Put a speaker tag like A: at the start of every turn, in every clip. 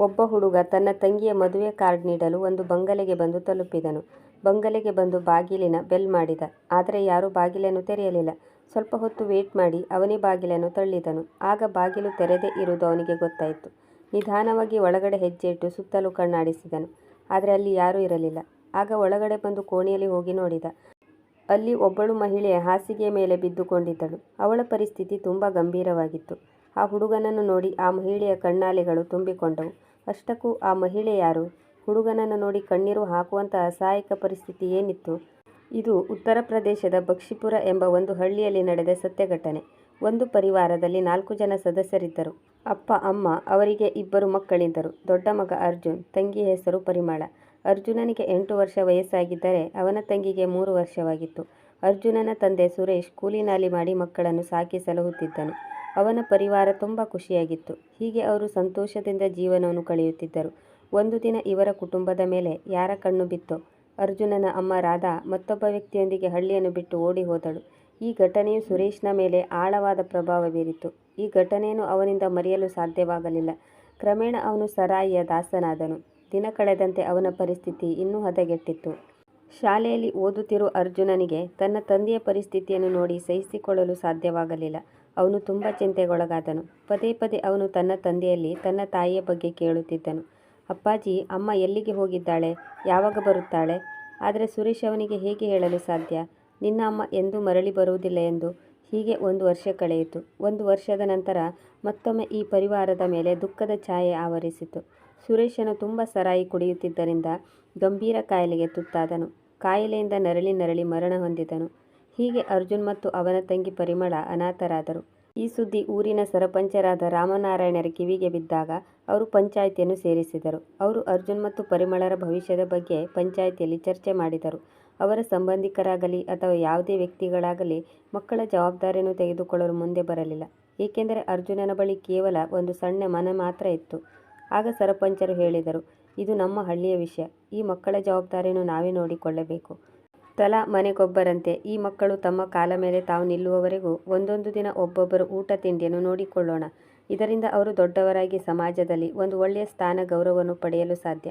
A: ಒಬ್ಬ ಹುಡುಗ ತನ್ನ ತಂಗಿಯ ಮದುವೆ ಕಾರ್ಡ್ ನೀಡಲು ಒಂದು ಬಂಗಲೆಗೆ ಬಂದು ತಲುಪಿದನು. ಬಂಗಲೆಗೆ ಬಂದು ಬಾಗಿಲಿನ ಬೆಲ್ ಮಾಡಿದ. ಆದರೆ ಯಾರೂ ಬಾಗಿಲನ್ನು ತೆರೆಯಲಿಲ್ಲ. ಸ್ವಲ್ಪ ಹೊತ್ತು ವೇಟ್ ಮಾಡಿ ಅವನೇ ಬಾಗಿಲನ್ನು ತಳ್ಳಿದನು. ಆಗ ಬಾಗಿಲು ತೆರೆದೇ ಇರುವುದು ಅವನಿಗೆ ಗೊತ್ತಾಯಿತು. ನಿಧಾನವಾಗಿ ಒಳಗಡೆ ಹೆಜ್ಜೆಯಿಟ್ಟು ಸುತ್ತಲೂ ಕಣ್ಣಾಡಿಸಿದನು. ಆದರೆ ಅಲ್ಲಿ ಯಾರೂ ಇರಲಿಲ್ಲ. ಆಗ ಒಳಗಡೆ ಬಂದು ಕೋಣೆಯಲ್ಲಿ ಹೋಗಿ ನೋಡಿದ. ಅಲ್ಲಿ ಒಬ್ಬಳು ಮಹಿಳೆ ಹಾಸಿಗೆಯ ಮೇಲೆ ಬಿದ್ದುಕೊಂಡಿದ್ದಳು. ಅವಳ ಪರಿಸ್ಥಿತಿ ತುಂಬ ಗಂಭೀರವಾಗಿತ್ತು. ಆ ಹುಡುಗನನ್ನು ನೋಡಿ ಆ ಮಹಿಳೆಯ ಕಣ್ಣಾಲೆಗಳು ತುಂಬಿಕೊಂಡವು. ಅಷ್ಟಕ್ಕೂ ಆ ಮಹಿಳೆ ಯಾರು? ಹುಡುಗನನ್ನು ನೋಡಿ ಕಣ್ಣೀರು ಹಾಕುವಂತಹ ಅಸಹಾಯಕ ಪರಿಸ್ಥಿತಿ ಏನಿತ್ತು? ಇದು ಉತ್ತರ ಪ್ರದೇಶದ ಬಕ್ಷಿಪುರ ಎಂಬ ಒಂದು ಹಳ್ಳಿಯಲ್ಲಿ ನಡೆದ ಸತ್ಯ ಘಟನೆ. ಒಂದು ಪರಿವಾರದಲ್ಲಿ ನಾಲ್ಕು ಜನ ಸದಸ್ಯರಿದ್ದರು. ಅಪ್ಪ, ಅಮ್ಮ, ಅವರಿಗೆ ಇಬ್ಬರು ಮಕ್ಕಳಿದ್ದರು. ದೊಡ್ಡ ಮಗ ಅರ್ಜುನ್, ತಂಗಿ ಹೆಸರು ಪರಿಮಳ. ಅರ್ಜುನನಿಗೆ ಎಂಟು ವರ್ಷ ವಯಸ್ಸಾಗಿದ್ದರೆ ಅವನ ತಂಗಿಗೆ ಮೂರು ವರ್ಷವಾಗಿತ್ತು. ಅರ್ಜುನನ ತಂದೆ ಸುರೇಶ್ ಕೂಲಿನಾಲಿ ಮಾಡಿ ಮಕ್ಕಳನ್ನು ಸಾಕಿ ಸಲಹುತ್ತಿದ್ದನು. ಅವನ ಪರಿವಾರ ತುಂಬ ಖುಷಿಯಾಗಿತ್ತು. ಹೀಗೆ ಅವರು ಸಂತೋಷದಿಂದ ಜೀವನವನ್ನು ಕಳೆಯುತ್ತಿದ್ದರು. ಒಂದು ದಿನ ಇವರ ಕುಟುಂಬದ ಮೇಲೆ ಯಾರ ಕಣ್ಣು ಬಿತ್ತೋ ಅರ್ಜುನನ ಅಮ್ಮ ರಾಧಾ ಮತ್ತೊಬ್ಬ ವ್ಯಕ್ತಿಯೊಂದಿಗೆ ಹಳ್ಳಿಯನ್ನು ಬಿಟ್ಟು ಓಡಿ ಹೋದಳು. ಈ ಘಟನೆಯು ಸುರೇಶ್ನ ಮೇಲೆ ಆಳವಾದ ಪ್ರಭಾವ ಬೀರಿತು. ಈ ಘಟನೆಯನ್ನು ಅವನಿಂದ ಮರೆಯಲು ಸಾಧ್ಯವಾಗಲಿಲ್ಲ. ಕ್ರಮೇಣ ಅವನು ಸರಾಯಿಯ ದಾಸನಾದನು. ದಿನ ಕಳೆದಂತೆ ಅವನ ಪರಿಸ್ಥಿತಿ ಇನ್ನೂ ಹದಗೆಟ್ಟಿತ್ತು. ಶಾಲೆಯಲ್ಲಿ ಓದುತ್ತಿರುವ ಅರ್ಜುನನಿಗೆ ತನ್ನ ತಂದೆಯ ಪರಿಸ್ಥಿತಿಯನ್ನು ನೋಡಿ ಸಹಿಸಿಕೊಳ್ಳಲು ಸಾಧ್ಯವಾಗಲಿಲ್ಲ. ಅವನು ತುಂಬ ಚಿಂತೆಗೊಳಗಾದನು. ಪದೇ ಪದೇ ಅವನು ತನ್ನ ತಂದೆಯಲ್ಲಿ ತನ್ನ ತಾಯಿಯ ಬಗ್ಗೆ ಕೇಳುತ್ತಿದ್ದನು. ಅಪ್ಪಾಜಿ, ಅಮ್ಮ ಎಲ್ಲಿಗೆ ಹೋಗಿದ್ದಾಳೆ? ಯಾವಾಗ ಬರುತ್ತಾಳೆ? ಆದರೆ ಸುರೇಶ್ ಅವನಿಗೆ ಹೇಗೆ ಹೇಳಲು ಸಾಧ್ಯ? ನಿನ್ನ ಅಮ್ಮ ಎಂದೂ ಮರಳಿ ಬರುವುದಿಲ್ಲ ಎಂದು. ಹೀಗೆ ಒಂದು ವರ್ಷ ಕಳೆಯಿತು. ಒಂದು ವರ್ಷದ ನಂತರ ಮತ್ತೊಮ್ಮೆ ಈ ಪರಿವಾರದ ಮೇಲೆ ದುಃಖದ ಛಾಯೆ ಆವರಿಸಿತು. ಸುರೇಶನು ತುಂಬ ಸರಾಯಿ ಕುಡಿಯುತ್ತಿದ್ದರಿಂದ ಗಂಭೀರ ಕಾಯಿಲೆಗೆ ತುತ್ತಾದನು. ಕಾಯಿಲೆಯಿಂದ ನರಳಿ ನರಳಿ ಮರಣ ಹೊಂದಿದನು. ಹೀಗೆ ಅರ್ಜುನ್ ಮತ್ತು ಅವನ ತಂಗಿ ಪರಿಮಳ ಅನಾಥರಾದರು. ಈ ಸುದ್ದಿ ಊರಿನ ಸರಪಂಚರಾದ ರಾಮನಾರಾಯಣರ ಕಿವಿಗೆ ಬಿದ್ದಾಗ ಅವರು ಪಂಚಾಯಿತಿಯನ್ನು ಸೇರಿಸಿದರು. ಅವರು ಅರ್ಜುನ್ ಮತ್ತು ಪರಿಮಳರ ಭವಿಷ್ಯದ ಬಗ್ಗೆ ಪಂಚಾಯಿತಿಯಲ್ಲಿ ಚರ್ಚೆ ಮಾಡಿದರು. ಅವರ ಸಂಬಂಧಿಕರಾಗಲಿ ಅಥವಾ ಯಾವುದೇ ವ್ಯಕ್ತಿಗಳಾಗಲಿ ಮಕ್ಕಳ ಜವಾಬ್ದಾರಿಯನ್ನು ತೆಗೆದುಕೊಳ್ಳಲು ಮುಂದೆ ಬರಲಿಲ್ಲ. ಏಕೆಂದರೆ ಅರ್ಜುನನ ಬಳಿ ಕೇವಲ ಒಂದು ಸಣ್ಣ ಮನ ಮಾತ್ರ ಇತ್ತು. ಆಗ ಸರಪಂಚರು ಹೇಳಿದರು, ಇದು ನಮ್ಮ ಹಳ್ಳಿಯ ವಿಷಯ. ಈ ಮಕ್ಕಳ ಜವಾಬ್ದಾರಿಯನ್ನು ನಾವೇ ನೋಡಿಕೊಳ್ಳಬೇಕು. ತಲಾ ಮನೆಗೊಬ್ಬರಂತೆ ಈ ಮಕ್ಕಳು ತಮ್ಮ ಕಾಲ ಮೇಲೆ ತಾವು ನಿಲ್ಲುವವರೆಗೂ ಒಂದೊಂದು ದಿನ ಒಬ್ಬೊಬ್ಬರು ಊಟ ತಿಂಡಿಯನ್ನು ನೋಡಿಕೊಳ್ಳೋಣ. ಇದರಿಂದ ಅವರು ದೊಡ್ಡವರಾಗಿ ಸಮಾಜದಲ್ಲಿ ಒಂದು ಒಳ್ಳೆಯ ಸ್ಥಾನ ಗೌರವವನ್ನು ಪಡೆಯಲು ಸಾಧ್ಯ.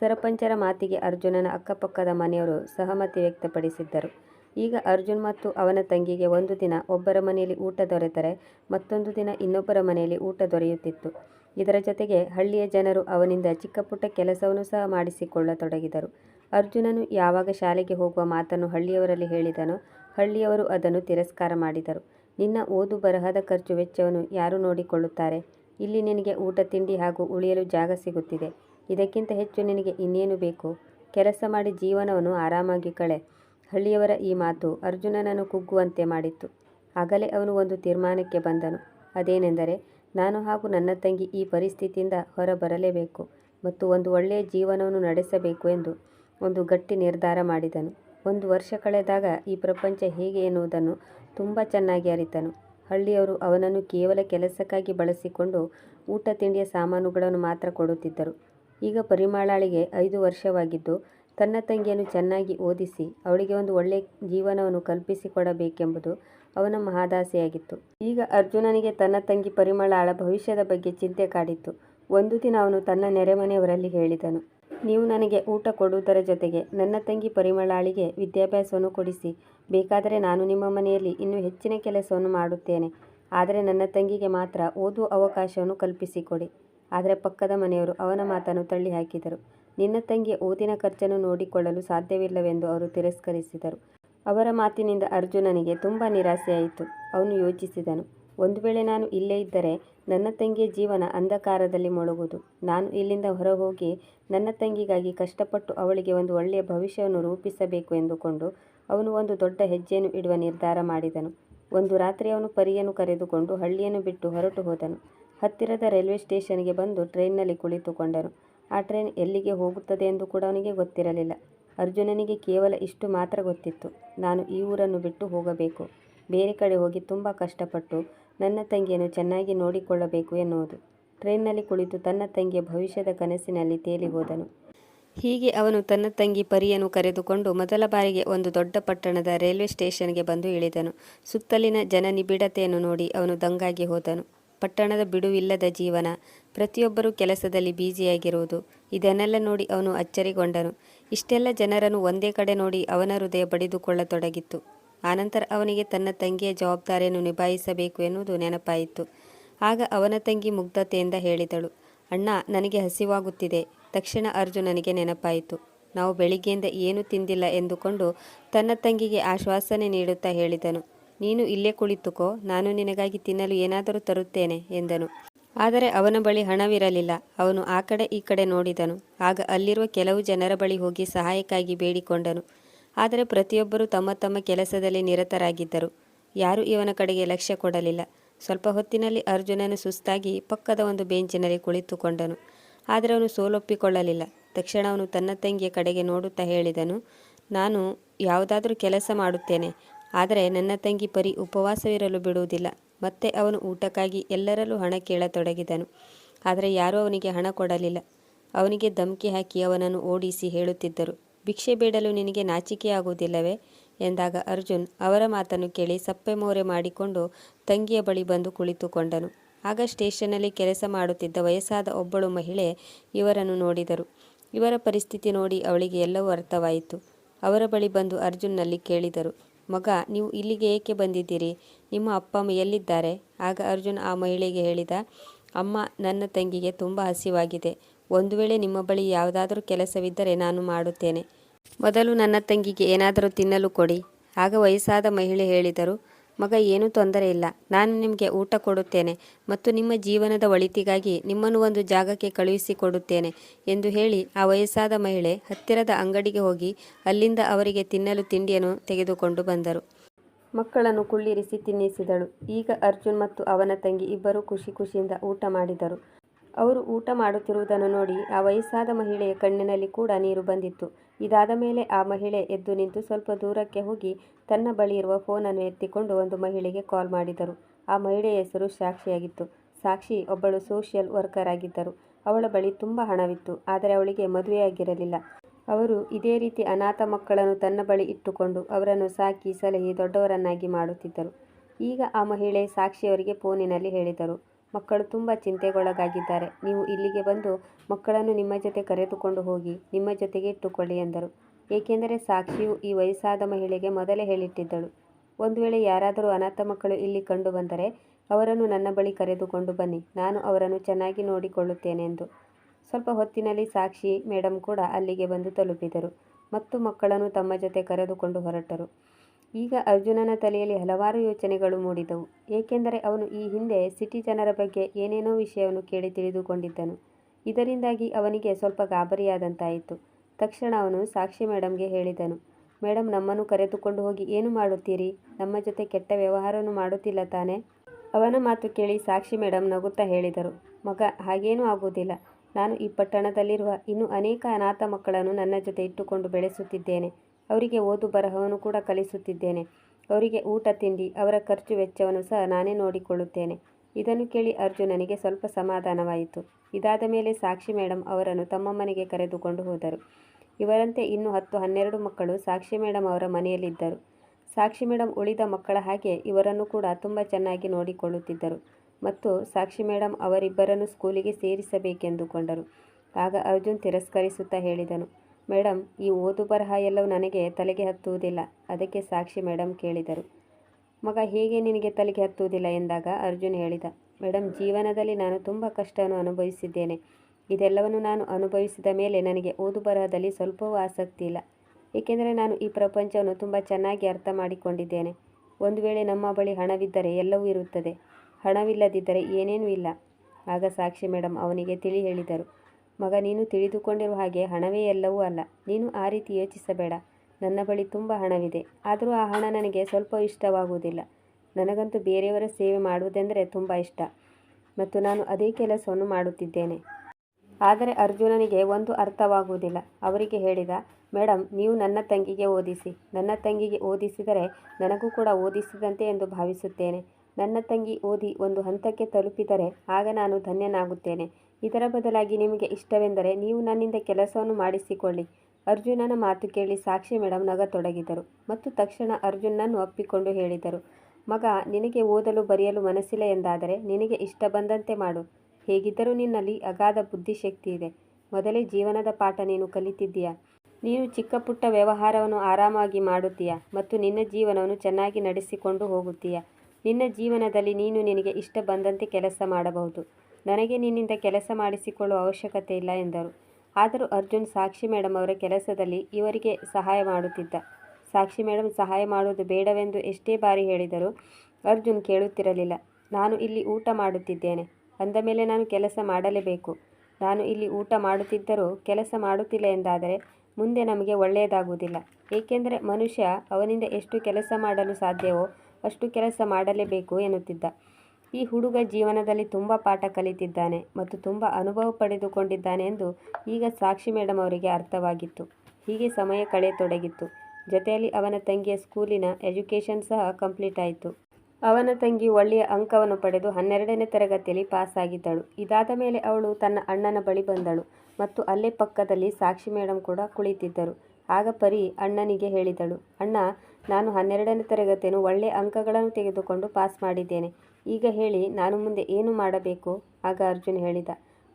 A: ಸರಪಂಚರ ಮಾತಿಗೆ ಅರ್ಜುನನ ಅಕ್ಕಪಕ್ಕದ ಮನೆಯವರು ಸಹಮತಿ ವ್ಯಕ್ತಪಡಿಸಿದ್ದರು. ಈಗ ಅರ್ಜುನ್ ಮತ್ತು ಅವನ ತಂಗಿಗೆ ಒಂದು ದಿನ ಒಬ್ಬರ ಮನೆಯಲ್ಲಿ ಊಟ ದೊರೆತರೆ, ಮತ್ತೊಂದು ದಿನ ಇನ್ನೊಬ್ಬರ ಮನೆಯಲ್ಲಿ ಊಟ ದೊರೆಯುತ್ತಿತ್ತು. ಇದರ ಜೊತೆಗೆ ಹಳ್ಳಿಯ ಜನರು ಅವನಿಂದ ಚಿಕ್ಕಪುಟ್ಟ ಕೆಲಸವನ್ನು ಸಹ ಮಾಡಿಸಿಕೊಳ್ಳತೊಡಗಿದರು. ಅರ್ಜುನನು ಯಾವಾಗ ಶಾಲೆಗೆ ಹೋಗುವ ಮಾತನ್ನು ಹಳ್ಳಿಯವರಲ್ಲಿ ಹೇಳಿದನೋ ಹಳ್ಳಿಯವರು ಅದನ್ನು ತಿರಸ್ಕಾರ ಮಾಡಿದರು. ನಿನ್ನ ಓದು ಬರಹದ ಖರ್ಚು ವೆಚ್ಚವನ್ನು ಯಾರು ನೋಡಿಕೊಳ್ಳುತ್ತಾರೆ? ಇಲ್ಲಿ ನಿನಗೆ ಊಟ, ತಿಂಡಿ ಹಾಗೂ ಉಳಿಯಲು ಜಾಗ ಸಿಗುತ್ತಿದೆ. ಇದಕ್ಕಿಂತ ಹೆಚ್ಚು ನಿನಗೆ ಇನ್ನೇನು ಬೇಕು? ಕೆಲಸ ಮಾಡಿ ಜೀವನವನ್ನು ಆರಾಮಾಗಿ ಕಳೆ. ಹಳ್ಳಿಯವರ ಈ ಮಾತು ಅರ್ಜುನನನ್ನು ಕುಗ್ಗುವಂತೆ ಮಾಡಿತ್ತು. ಆಗಲೇ ಅವನು ಒಂದು ತೀರ್ಮಾನಕ್ಕೆ ಬಂದನು. ಅದೇನೆಂದರೆ, ನಾನು ಹಾಗೂ ನನ್ನ ತಂಗಿ ಈ ಪರಿಸ್ಥಿತಿಯಿಂದ ಹೊರಬರಲೇಬೇಕು ಮತ್ತು ಒಂದು ಒಳ್ಳೆಯ ಜೀವನವನ್ನು ನಡೆಸಬೇಕು ಎಂದು ಒಂದು ಗಟ್ಟಿ ನಿರ್ಧಾರ ಮಾಡಿದನು. ಒಂದು ವರ್ಷ ಕಳೆದಾಗ ಈ ಪ್ರಪಂಚ ಹೇಗೆ ಎನ್ನುವುದನ್ನು ತುಂಬ ಚೆನ್ನಾಗಿ ಅರಿತನು. ಹಳ್ಳಿಯವರು ಅವನನ್ನು ಕೇವಲ ಕೆಲಸಕ್ಕಾಗಿ ಬಳಸಿಕೊಂಡು ಊಟ ತಿಂಡಿಯ ಸಾಮಾನುಗಳನ್ನು ಮಾತ್ರ ಕೊಡುತ್ತಿದ್ದರು. ಈಗ ಪರಿಮಳಾಳಿಗೆ ಐದು ವರ್ಷವಾಗಿದ್ದು, ತನ್ನ ತಂಗಿಯನ್ನು ಚೆನ್ನಾಗಿ ಓದಿಸಿ, ಅವಳಿಗೆ ಒಂದು ಒಳ್ಳೆಯ ಜೀವನವನ್ನು ಕಲ್ಪಿಸಿಕೊಡಬೇಕೆಂಬುದು ಅವನ ಮಹದಾಸೆಯಾಗಿತ್ತು. ಈಗ ಅರ್ಜುನನಿಗೆ ತನ್ನ ತಂಗಿ ಪರಿಮಳಾಳ ಭವಿಷ್ಯದ ಬಗ್ಗೆ ಚಿಂತೆ ಕಾಡಿತ್ತು. ಒಂದು ದಿನ ಅವನು ತನ್ನ ನೆರೆಮನೆಯವರಲ್ಲಿ ಹೇಳಿದನು. ನೀವು ನನಗೆ ಊಟ ಕೊಡುವುದರ ಜೊತೆಗೆ ನನ್ನ ತಂಗಿ ಪರಿಮಳಾಳಿಗೆ ವಿದ್ಯಾಭ್ಯಾಸವನ್ನು ಕೊಡಿಸಿ. ಬೇಕಾದರೆ ನಾನು ನಿಮ್ಮ ಮನೆಯಲ್ಲಿ ಇನ್ನೂ ಹೆಚ್ಚಿನ ಕೆಲಸವನ್ನು ಮಾಡುತ್ತೇನೆ. ಆದರೆ ನನ್ನ ತಂಗಿಗೆ ಮಾತ್ರ ಓದುವ ಅವಕಾಶವನ್ನು ಕಲ್ಪಿಸಿಕೊಡಿ. ಆದರೆ ಪಕ್ಕದ ಮನೆಯವರು ಅವನ ಮಾತನ್ನು ತಳ್ಳಿಹಾಕಿದರು. ನಿನ್ನ ತಂಗಿಯ ಓದಿನ ಖರ್ಚನ್ನು ನೋಡಿಕೊಳ್ಳಲು ಸಾಧ್ಯವಿಲ್ಲವೆಂದು ಅವರು ತಿರಸ್ಕರಿಸಿದರು. ಅವರ ಮಾತಿನಿಂದ ಅರ್ಜುನನಿಗೆ ತುಂಬ ನಿರಾಸೆಯಾಯಿತು. ಅವನು ಯೋಚಿಸಿದನು, ಒಂದು ವೇಳೆ ನಾನು ಇಲ್ಲೇ ಇದ್ದರೆ ನನ್ನ ತಂಗಿಯ ಜೀವನ ಅಂಧಕಾರದಲ್ಲಿ ಮುಳುಗುವುದು. ನಾನು ಇಲ್ಲಿಂದ ಹೊರಹೋಗಿ ನನ್ನ ತಂಗಿಗಾಗಿ ಕಷ್ಟಪಟ್ಟು ಅವಳಿಗೆ ಒಂದು ಒಳ್ಳೆಯ ಭವಿಷ್ಯವನ್ನು ರೂಪಿಸಬೇಕು ಎಂದುಕೊಂಡು ಅವನು ಒಂದು ದೊಡ್ಡ ಹೆಜ್ಜೆಯನ್ನು ಇಡುವ ನಿರ್ಧಾರ ಮಾಡಿದನು. ಒಂದು ರಾತ್ರಿ ಅವನು ಪರಿಯನ್ನು ಕರೆದುಕೊಂಡು ಹಳ್ಳಿಯನ್ನು ಬಿಟ್ಟು ಹೊರಟು ಹೋದನು. ಹತ್ತಿರದ ರೈಲ್ವೆ ಸ್ಟೇಷನ್ಗೆ ಬಂದು ಟ್ರೈನ್ನಲ್ಲಿ ಕುಳಿತುಕೊಂಡನು. ಆ ಟ್ರೈನ್ ಎಲ್ಲಿಗೆ ಹೋಗುತ್ತದೆ ಎಂದು ಕೂಡ ಅವನಿಗೆ ಗೊತ್ತಿರಲಿಲ್ಲ. ಅರ್ಜುನನಿಗೆ ಕೇವಲ ಇಷ್ಟು ಮಾತ್ರ ಗೊತ್ತಿತ್ತು, ನಾನು ಈ ಊರನ್ನು ಬಿಟ್ಟು ಹೋಗಬೇಕು. ಬೇರೆ ಕಡೆ ಹೋಗಿ ತುಂಬ ಕಷ್ಟಪಟ್ಟು ನನ್ನ ತಂಗಿಯನ್ನು ಚೆನ್ನಾಗಿ ನೋಡಿಕೊಳ್ಳಬೇಕು ಎನ್ನುವುದು. ಟ್ರೈನ್ನಲ್ಲಿ ಕುಳಿತು ತನ್ನ ತಂಗಿಯ ಭವಿಷ್ಯದ ಕನಸಿನಲ್ಲಿ ತೇಲಿ ಹೋದನು. ಹೀಗೆ ಅವನು ತನ್ನ ತಂಗಿ ಪರಿಯನ್ನು ಕರೆದುಕೊಂಡು ಮೊದಲ ಬಾರಿಗೆ ಒಂದು ದೊಡ್ಡ ಪಟ್ಟಣದ ರೈಲ್ವೆ ಸ್ಟೇಷನ್ಗೆ ಬಂದು ಇಳಿದನು. ಸುತ್ತಲಿನ ಜನನಿಬಿಡತೆಯನ್ನು ನೋಡಿ ಅವನು ದಂಗಾಗಿ ಹೋದನು. ಪಟ್ಟಣದ ಬಿಡುವಿಲ್ಲದ ಜೀವನ, ಪ್ರತಿಯೊಬ್ಬರೂ ಕೆಲಸದಲ್ಲಿ ಬ್ಯುಸಿಯಾಗಿರುವುದು, ಇದನ್ನೆಲ್ಲ ನೋಡಿ ಅವನು ಅಚ್ಚರಿಗೊಂಡನು ಇಷ್ಟೆಲ್ಲ ಜನರನ್ನು ಒಂದೇ ಕಡೆ ನೋಡಿ ಅವನ ಹೃದಯ ಬಡಿದುಕೊಳ್ಳತೊಡಗಿತ್ತು ಆನಂತರ ಅವನಿಗೆ ತನ್ನ ತಂಗಿಯ ಜವಾಬ್ದಾರಿಯನ್ನು ನಿಭಾಯಿಸಬೇಕು ಎನ್ನುವುದು ನೆನಪಾಯಿತು. ಆಗ ಅವನ ತಂಗಿ ಮುಗ್ಧತೆಯಿಂದ ಹೇಳಿದಳು, ಅಣ್ಣ, ನನಗೆ ಹಸಿವಾಗುತ್ತಿದೆ. ತಕ್ಷಣ ಅರ್ಜುನನಿಗೆ ನೆನಪಾಯಿತು. ನಾವು ಬೆಳಿಗ್ಗೆಯಿಂದ ಏನೂ ತಿಂದಿಲ್ಲ ಎಂದುಕೊಂಡು ತನ್ನ ತಂಗಿಗೆ ಆಶ್ವಾಸನೆ ನೀಡುತ್ತಾ ಹೇಳಿದನು. ನೀನು ಇಲ್ಲೇ ಕುಳಿತುಕೋ, ನಾನು ನಿನಗಾಗಿ ತಿನ್ನಲು ಏನಾದರೂ ತರುತ್ತೇನೆ, ಎಂದನು. ಆದರೆ ಅವನ ಬಳಿ ಹಣವಿರಲಿಲ್ಲ. ಅವನು ಆ ಕಡೆ ಈ ಕಡೆ ನೋಡಿದನು. ಆಗ ಅಲ್ಲಿರುವ ಕೆಲವು ಜನರ ಬಳಿ ಹೋಗಿ ಸಹಾಯಕ್ಕಾಗಿ ಬೇಡಿಕೊಂಡನು. ಆದರೆ ಪ್ರತಿಯೊಬ್ಬರೂ ತಮ್ಮ ತಮ್ಮ ಕೆಲಸದಲ್ಲಿ ನಿರತರಾಗಿದ್ದರು. ಯಾರೂ ಇವನ ಕಡೆಗೆ ಲಕ್ಷ್ಯ ಕೊಡಲಿಲ್ಲ. ಸ್ವಲ್ಪ ಹೊತ್ತಿನಲ್ಲಿ ಅರ್ಜುನನು ಸುಸ್ತಾಗಿ ಪಕ್ಕದ ಒಂದು ಬೆಂಚಿನಲ್ಲಿ ಕುಳಿತುಕೊಂಡನು. ಆದರೆ ಅವನು ಸೋಲೊಪ್ಪಿಕೊಳ್ಳಲಿಲ್ಲ. ತಕ್ಷಣ ಅವನು ತನ್ನ ತಂಗಿಯ ಕಡೆಗೆ ನೋಡುತ್ತಾ ಹೇಳಿದನು, ನಾನು ಯಾವುದಾದರೂ ಕೆಲಸ ಮಾಡುತ್ತೇನೆ. ಆದರೆ ನನ್ನ ತಂಗಿ ಪರಿ ಉಪವಾಸವಿರಲು ಬಿಡುವುದಿಲ್ಲ. ಮತ್ತೆ ಅವನು ಊಟಕ್ಕಾಗಿ ಎಲ್ಲರಲ್ಲೂ ಹಣ ಕೇಳತೊಡಗಿದನು. ಆದರೆ ಯಾರೂ ಅವನಿಗೆ ಹಣ ಕೊಡಲಿಲ್ಲ. ಅವನಿಗೆ ಧಮಕಿ ಹಾಕಿ ಅವನನ್ನು ಓಡಿಸಿ ಹೇಳುತ್ತಿದ್ದರು. ಭಿಕ್ಷೆ ಬೇಡಲು ನಿನಗೆ ನಾಚಿಕೆಯಾಗುವುದಿಲ್ಲವೇ? ಎಂದಾಗ ಅರ್ಜುನ್ ಅವರ ಮಾತನ್ನು ಕೇಳಿ ಸಪ್ಪೆ ಮೋರೆ ಮಾಡಿಕೊಂಡು ತಂಗಿಯ ಬಳಿ ಬಂದು ಕುಳಿತುಕೊಂಡನು. ಆಗ ಸ್ಟೇಷನ್ನಲ್ಲಿ ಕೆಲಸ ಮಾಡುತ್ತಿದ್ದ ವಯಸ್ಸಾದ ಒಬ್ಬಳು ಮಹಿಳೆ ಇವರನ್ನು ನೋಡಿದರು. ಇವರ ಪರಿಸ್ಥಿತಿ ನೋಡಿ ಅವಳಿಗೆ ಎಲ್ಲವೂ ಅರ್ಥವಾಯಿತು. ಅವರ ಬಳಿ ಬಂದು ಅರ್ಜುನ್ನಲ್ಲಿ ಕೇಳಿದರು, ಮಗ, ನೀವು ಇಲ್ಲಿಗೆ ಏಕೆ ಬಂದಿದ್ದೀರಿ? ನಿಮ್ಮ ಅಪ್ಪ ಅಮ್ಮ ಎಲ್ಲಿದ್ದಾರೆ? ಆಗ ಅರ್ಜುನ್ ಆ ಮಹಿಳೆಗೆ ಹೇಳಿದ, ಅಮ್ಮ, ನನ್ನ ತಂಗಿಗೆ ತುಂಬ ಹಸಿವಾಗಿದೆ. ಒಂದು ವೇಳೆ ನಿಮ್ಮ ಬಳಿ ಯಾವುದಾದರೂ ಕೆಲಸವಿದ್ದರೆ ನಾನು ಮಾಡುತ್ತೇನೆ. ಮೊದಲು ನನ್ನ ತಂಗಿಗೆ ಏನಾದರೂ ತಿನ್ನಲು ಕೊಡಿ. ಆಗ ವಯಸ್ಸಾದ ಮಹಿಳೆ ಹೇಳಿದರು, ಮಗ, ಏನೂ ತೊಂದರೆ ಇಲ್ಲ. ನಾನು ನಿಮಗೆ ಊಟ ಕೊಡುತ್ತೇನೆ ಮತ್ತು ನಿಮ್ಮ ಜೀವನದ ಒಳಿತಿಗಾಗಿ ನಿಮ್ಮನ್ನು ಒಂದು ಜಾಗಕ್ಕೆ ಕಳುಹಿಸಿಕೊಡುತ್ತೇನೆ ಎಂದು ಹೇಳಿ ಆ ವಯಸ್ಸಾದ ಮಹಿಳೆ ಹತ್ತಿರದ ಅಂಗಡಿಗೆ ಹೋಗಿ ಅಲ್ಲಿಂದ ಅವರಿಗೆ ತಿನ್ನಲು ತಿಂಡಿಯನ್ನು ತೆಗೆದುಕೊಂಡು ಬಂದರು. ಮಕ್ಕಳನ್ನು ಕುಳ್ಳಿರಿಸಿ ತಿನ್ನಿಸಿದಳು. ಈಗ ಅರ್ಜುನ್ ಮತ್ತು ಅವನ ತಂಗಿ ಇಬ್ಬರೂ ಖುಷಿ ಖುಷಿಯಿಂದ ಊಟ ಮಾಡಿದರು. ಅವರು ಊಟ ಮಾಡುತ್ತಿರುವುದನ್ನು ನೋಡಿ ಆ ವಯಸ್ಸಾದ ಮಹಿಳೆಯ ಕಣ್ಣಿನಲ್ಲಿ ಕೂಡ ನೀರು ಬಂದಿತ್ತು. ಇದಾದ ಮೇಲೆ ಆ ಮಹಿಳೆ ಎದ್ದು ನಿಂತು ಸ್ವಲ್ಪ ದೂರಕ್ಕೆ ಹೋಗಿ ತನ್ನ ಬಳಿ ಇರುವ ಫೋನನ್ನು ಎತ್ತಿಕೊಂಡು ಒಂದು ಮಹಿಳೆಗೆ ಕಾಲ್ ಮಾಡಿದರು. ಆ ಮಹಿಳೆಯ ಹೆಸರು ಸಾಕ್ಷಿಯಾಗಿತ್ತು. ಸಾಕ್ಷಿ ಒಬ್ಬಳು ಸೋಷಿಯಲ್ ವರ್ಕರ್ ಆಗಿದ್ದರು. ಅವಳ ಬಳಿ ತುಂಬ ಹಣವಿತ್ತು, ಆದರೆ ಅವಳಿಗೆ ಮದುವೆಯಾಗಿರಲಿಲ್ಲ. ಅವರು ಇದೇ ರೀತಿ ಅನಾಥ ಮಕ್ಕಳನ್ನು ತನ್ನ ಬಳಿ ಇಟ್ಟುಕೊಂಡು ಅವರನ್ನು ಸಾಕಿ ಸಲಹಿ ದೊಡ್ಡವರನ್ನಾಗಿ ಮಾಡುತ್ತಿದ್ದರು. ಈಗ ಆ ಮಹಿಳೆ ಸಾಕ್ಷಿಯವರಿಗೆ ಫೋನಿನಲ್ಲಿ ಹೇಳಿದರು. ಮಕ್ಕಳು ತುಂಬ ಚಿಂತೆಗೊಳಗಾಗಿದ್ದಾರೆ. ನೀವು ಇಲ್ಲಿಗೆ ಬಂದು ಮಕ್ಕಳನ್ನು ನಿಮ್ಮ ಜೊತೆ ಕರೆದುಕೊಂಡು ಹೋಗಿ, ನಿಮ್ಮ ಜೊತೆಗೆ ಇಟ್ಟುಕೊಳ್ಳಿ ಎಂದರು. ಏಕೆಂದರೆ ಸಾಕ್ಷಿಯು ಈ ವಯಸ್ಸಾದ ಮಹಿಳೆಗೆ ಮೊದಲೇ ಹೇಳಿಟ್ಟಿದ್ದಳು. ಒಂದು ವೇಳೆ ಯಾರಾದರೂ ಅನಾಥ ಮಕ್ಕಳು ಇಲ್ಲಿ ಕಂಡು ಬಂದರೆ, ಅವರನ್ನು ನನ್ನ ಬಳಿ ಕರೆದುಕೊಂಡು ಬನ್ನಿ. ನಾನು ಅವರನ್ನು ಚೆನ್ನಾಗಿ ನೋಡಿಕೊಳ್ಳುತ್ತೇನೆ ಎಂದು. ಸ್ವಲ್ಪ ಹೊತ್ತಿನಲ್ಲಿ ಸಾಕ್ಷಿ ಮೇಡಮ್ ಕೂಡ ಅಲ್ಲಿಗೆ ಬಂದು ತಲುಪಿದರು ಮತ್ತು ಮಕ್ಕಳನ್ನು ತಮ್ಮ ಜೊತೆ ಕರೆದುಕೊಂಡು ಹೊರಟರು. ಈಗ ಅರ್ಜುನನ ತಲೆಯಲ್ಲಿ ಹಲವಾರು ಯೋಚನೆಗಳು ಮೂಡಿದವು. ಏಕೆಂದರೆ ಅವನು ಈ ಹಿಂದೆ ಸಿಟಿ ಜನರ ಬಗ್ಗೆ ಏನೇನೋ ವಿಷಯವನ್ನು ಕೇಳಿ ತಿಳಿದುಕೊಂಡಿದ್ದನು. ಇದರಿಂದಾಗಿ ಅವನಿಗೆ ಸ್ವಲ್ಪ ಗಾಬರಿಯಾದಂತಾಯಿತು. ತಕ್ಷಣ ಅವನು, ಸಾಕ್ಷಿ ಮೇಡಮ್ಗೆ ಹೇಳಿದನು. ಮೇಡಮ್, ನಮ್ಮನ್ನು ಕರೆದುಕೊಂಡು ಹೋಗಿ ಏನು ಮಾಡುತ್ತೀರಿ? ನಮ್ಮ ಜೊತೆ ಕೆಟ್ಟ ವ್ಯವಹಾರವನ್ನು ಮಾಡುತ್ತಿಲ್ಲ ತಾನೆ? ಅವನ ಮಾತು ಕೇಳಿ ಸಾಕ್ಷಿ ಮೇಡಮ್ ನಗುತ್ತಾ ಹೇಳಿದರು, ಮಗ, ಹಾಗೇನೂ ಆಗುವುದಿಲ್ಲ. ನಾನು ಈ ಪಟ್ಟಣದಲ್ಲಿರುವ ಇನ್ನೂ ಅನೇಕ ಅನಾಥ ಮಕ್ಕಳನ್ನು ನನ್ನ ಜೊತೆ ಇಟ್ಟುಕೊಂಡು ಬೆಳೆಸುತ್ತಿದ್ದೇನೆ. ಅವರಿಗೆ ಓದು ಬರಹವನ್ನು ಕೂಡ ಕಲಿಸುತ್ತಿದ್ದೇನೆ. ಅವರಿಗೆ ಊಟ ತಿಂಡಿ, ಅವರ ಖರ್ಚು ವೆಚ್ಚವನ್ನು ಸಹ ನಾನೇ ನೋಡಿಕೊಳ್ಳುತ್ತೇನೆ. ಇದನ್ನು ಕೇಳಿ ಅರ್ಜುನನಿಗೆ ಸ್ವಲ್ಪ ಸಮಾಧಾನವಾಯಿತು. ಇದಾದ ಮೇಲೆ ಸಾಕ್ಷಿ ಮೇಡಮ್ ಅವರನ್ನು ತಮ್ಮ ಮನೆಗೆ ಕರೆದುಕೊಂಡು ಹೋದರು. ಇವರಂತೆ ಇನ್ನು ಹತ್ತು, ಹನ್ನೆರಡು ಮಕ್ಕಳು ಸಾಕ್ಷಿ ಮೇಡಮ್ ಅವರ ಮನೆಯಲ್ಲಿದ್ದರು. ಸಾಕ್ಷಿ ಮೇಡಮ್ ಉಳಿದ ಮಕ್ಕಳ ಹಾಗೆ ಇವರನ್ನು ಕೂಡ ತುಂಬ ಚೆನ್ನಾಗಿ ನೋಡಿಕೊಳ್ಳುತ್ತಿದ್ದರು ಮತ್ತು ಸಾಕ್ಷಿ ಮೇಡಮ್ ಅವರಿಬ್ಬರನ್ನು ಸ್ಕೂಲಿಗೆ ಸೇರಿಸಬೇಕೆಂದುಕೊಂಡರು. ಆಗ ಅರ್ಜುನ್ ತಿರಸ್ಕರಿಸುತ್ತಾ ಹೇಳಿದನು. ಮೇಡಮ್ ಈ ಓದು ಬರಹ ಎಲ್ಲವೂ ನನಗೆ ತಲೆಗೆ ಹತ್ತುವುದಿಲ್ಲ. ಅದಕ್ಕೆ ಸಾಕ್ಷಿ ಮೇಡಮ್ ಕೇಳಿದರು. ಮಗ, ಹೇಗೆ ನಿನಗೆ ತಲೆಗೆ ಹತ್ತುವುದಿಲ್ಲ? ಎಂದಾಗ ಅರ್ಜುನ್ ಹೇಳಿದ. ಮೇಡಮ್ ಜೀವನದಲ್ಲಿ ನಾನು ತುಂಬ ಕಷ್ಟವನ್ನು ಅನುಭವಿಸಿದ್ದೇನೆ. ಇದೆಲ್ಲವನ್ನು ನಾನು ಅನುಭವಿಸಿದ ಮೇಲೆ ನನಗೆ ಓದು ಬರಹದಲ್ಲಿ ಸ್ವಲ್ಪವೂ ಆಸಕ್ತಿ ಇಲ್ಲ. ಏಕೆಂದರೆ ನಾನು ಈ ಪ್ರಪಂಚವನ್ನು ತುಂಬ ಚೆನ್ನಾಗಿ ಅರ್ಥ ಮಾಡಿಕೊಂಡಿದ್ದೇನೆ. ಒಂದು ವೇಳೆ ನಮ್ಮ ಬಳಿ ಹಣವಿದ್ದರೆ ಎಲ್ಲವೂ ಇರುತ್ತದೆ. ಹಣವಿಲ್ಲದಿದ್ದರೆ ಏನೇನೂ ಇಲ್ಲ. ಆಗ ಸಾಕ್ಷಿ ಮೇಡಮ್ ಅವನಿಗೆ ತಿಳಿ ಹೇಳಿದರು. ಮಗ, ನೀನು ತಿಳಿದುಕೊಂಡಿರುವ ಹಾಗೆ ಹಣವೇ ಎಲ್ಲವೂ ಅಲ್ಲ. ನೀನು ಆ ರೀತಿ ಯೋಚಿಸಬೇಡ. ನನ್ನ ಬಳಿ ತುಂಬ ಹಣವಿದೆ. ಆದರೂ ಆ ಹಣ ನನಗೆ ಸ್ವಲ್ಪ ಇಷ್ಟವಾಗುವುದಿಲ್ಲ. ನನಗಂತೂ ಬೇರೆಯವರ ಸೇವೆ ಮಾಡುವುದೆಂದರೆ ತುಂಬ ಇಷ್ಟ. ಮತ್ತು ನಾನು ಅದೇ ಕೆಲಸವನ್ನು ಮಾಡುತ್ತಿದ್ದೇನೆ. ಆದರೆ ಅರ್ಜುನನಿಗೆ ಒಂದು ಅರ್ಥವಾಗುವುದಿಲ್ಲ. ಅವರಿಗೆ ಹೇಳಿದ ಮೇಡಮ್ ನೀವು ನನ್ನ ತಂಗಿಗೆ ಓದಿಸಿ. ನನ್ನ ತಂಗಿಗೆ ಓದಿಸಿದರೆ ನನಗೂ ಕೂಡ ಓದಿಸಿದಂತೆ ಎಂದು ಭಾವಿಸುತ್ತೇನೆ. ನನ್ನ ತಂಗಿ ಓದಿ ಒಂದು ಹಂತಕ್ಕೆ ತಲುಪಿದರೆ ಆಗ ನಾನು ಧನ್ಯನಾಗುತ್ತೇನೆ. ಇದರ ಬದಲಾಗಿ ನಿಮಗೆ ಇಷ್ಟವೆಂದರೆ ನೀವು ನನ್ನಿಂದ ಕೆಲಸವನ್ನು ಮಾಡಿಸಿಕೊಳ್ಳಿ. ಅರ್ಜುನನ ಮಾತು ಕೇಳಿ ಸಾಕ್ಷಿ ಮೇಡಮ್ ನಗತೊಡಗಿದರು ಮತ್ತು ತಕ್ಷಣ ಅರ್ಜುನನ್ನು ಒಪ್ಪಿಕೊಂಡು ಹೇಳಿದರು, ಮಗ, ನಿನಗೆ ಓದಲು ಬರೆಯಲು ಮನಸ್ಸಿಲ್ಲ ಎಂದಾದರೆ ನಿನಗೆ ಇಷ್ಟ ಬಂದಂತೆ ಮಾಡು. ಹೇಗಿದ್ದರೂ ನಿನ್ನಲ್ಲಿ ಅಗಾಧ ಬುದ್ಧಿಶಕ್ತಿ ಇದೆ. ಮೊದಲೇ ಜೀವನದ ಪಾಠ ನೀನು ಕಲಿತಿದ್ದೀಯ? ನೀನು ಚಿಕ್ಕ ಪುಟ್ಟ ವ್ಯವಹಾರವನ್ನು ಆರಾಮಾಗಿ ಮಾಡುತ್ತೀಯ? ಮತ್ತು ನಿನ್ನ ಜೀವನವನ್ನು ಚೆನ್ನಾಗಿ ನಡೆಸಿಕೊಂಡು ಹೋಗುತ್ತೀಯ? ನಿನ್ನ ಜೀವನದಲ್ಲಿ ನೀನು ನಿನಗೆ ಇಷ್ಟ ಬಂದಂತೆ ಕೆಲಸ ಮಾಡಬಹುದು. ನನಗೆ ನಿನ್ನಿಂದ ಕೆಲಸ ಮಾಡಿಸಿಕೊಳ್ಳುವ ಅವಶ್ಯಕತೆ ಇಲ್ಲ ಎಂದರು. ಆದರೂ ಅರ್ಜುನ್ ಸಾಕ್ಷಿ ಮೇಡಮ್ ಅವರ ಕೆಲಸದಲ್ಲಿ ಇವರಿಗೆ ಸಹಾಯ ಮಾಡುತ್ತಿದ್ದ. ಸಾಕ್ಷಿ ಮೇಡಮ್ ಸಹಾಯ ಮಾಡುವುದು ಬೇಡವೆಂದು ಎಷ್ಟೇ ಬಾರಿ ಹೇಳಿದರೂ ಅರ್ಜುನ್ ಕೇಳುತ್ತಿರಲಿಲ್ಲ. ನಾನು ಇಲ್ಲಿ ಊಟ ಮಾಡುತ್ತಿದ್ದೇನೆ. ಅಂದ ಮೇಲೆ ನಾನು ಕೆಲಸ ಮಾಡಲೇಬೇಕು. ನಾನು ಇಲ್ಲಿ ಊಟ ಮಾಡುತ್ತಿದ್ದರೂ ಕೆಲಸ ಮಾಡುತ್ತಿಲ್ಲ ಎಂದಾದರೆ ಮುಂದೆ ನಮಗೆ ಒಳ್ಳೆಯದಾಗುವುದಿಲ್ಲ. ಏಕೆಂದರೆ ಮನುಷ್ಯ ಅವನಿಂದ ಎಷ್ಟು ಕೆಲಸ ಮಾಡಲು ಸಾಧ್ಯವೋ ಅಷ್ಟು ಕೆಲಸ ಮಾಡಲೇಬೇಕು ಎನ್ನುತ್ತಿದ್ದ. ಈ ಹುಡುಗ ಜೀವನದಲ್ಲಿ ತುಂಬ ಪಾಠ ಕಲಿತಿದ್ದಾನೆ ಮತ್ತು ತುಂಬ ಅನುಭವ ಪಡೆದುಕೊಂಡಿದ್ದಾನೆ ಎಂದು ಈಗ ಸಾಕ್ಷಿ ಮೇಡಮ್ ಅವರಿಗೆ ಅರ್ಥವಾಗಿತ್ತು. ಹೀಗೆ ಸಮಯ ಕಳೆಯತೊಡಗಿತ್ತು. ಜೊತೆಯಲ್ಲಿ ಅವನ ತಂಗಿಯ ಸ್ಕೂಲಿನ ಎಜುಕೇಷನ್ ಸಹ ಕಂಪ್ಲೀಟ್ ಆಯಿತು. ಅವನ ತಂಗಿ ಒಳ್ಳೆಯ ಅಂಕವನ್ನು ಪಡೆದು ಹನ್ನೆರಡನೇ ತರಗತಿಯಲ್ಲಿ ಪಾಸ್ ಆಗಿದ್ದಳು. ಇದಾದ ಮೇಲೆ ಅವಳು ತನ್ನ ಅಣ್ಣನ ಬಳಿ ಬಂದಳು ಮತ್ತು ಅಲ್ಲೇ ಪಕ್ಕದಲ್ಲಿ ಸಾಕ್ಷಿ ಮೇಡಮ್ ಕೂಡ ಕುಳಿತಿದ್ದರು. ಆಗ ಪರಿ ಅಣ್ಣನಿಗೆ ಹೇಳಿದಳು, ಅಣ್ಣ, ನಾನು ಹನ್ನೆರಡನೇ ತರಗತಿಯನ್ನು ಒಳ್ಳೆಯ ಅಂಕಗಳನ್ನು ತೆಗೆದುಕೊಂಡು ಪಾಸ್ ಮಾಡಿದ್ದೇನೆ. ಈಗ ಹೇಳಿ ನಾನು ಮುಂದೆ ಏನು ಮಾಡಬೇಕು? ಆಗ ಅರ್ಜುನ್ ಹೇಳಿದ.